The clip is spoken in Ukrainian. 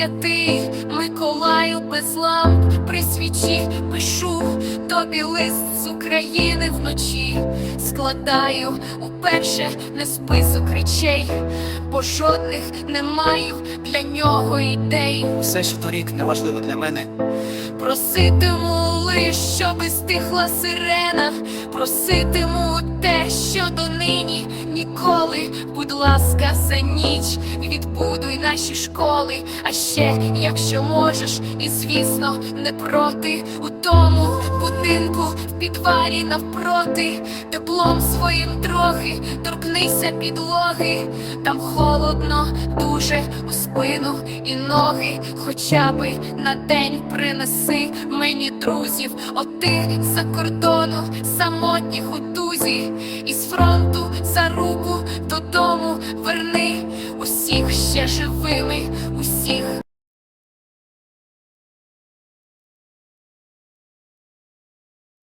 святий Миколаю без ламп при свічі пишу тобі лист з України вночі. Складаю уперше не список речей, бо жодних не маю для нього ідей. Все, що торік не важливо для мене. Проситиму лиш, щоби стихла сирена, проситиму те, що донині ніколи, будь ласка, за ніч відбудуй наші школи. А ще, якщо можеш, і звісно, не проти. У тому будинку в підвалі навпроти, теплом своїм трохи торкнися підлоги, там холодно, дуже у спину і ноги, хоча би на день принеси мені друзів, отих за кордону, самотніх у дузі, із фронту за руку додому верни усіх ще живими, усіх.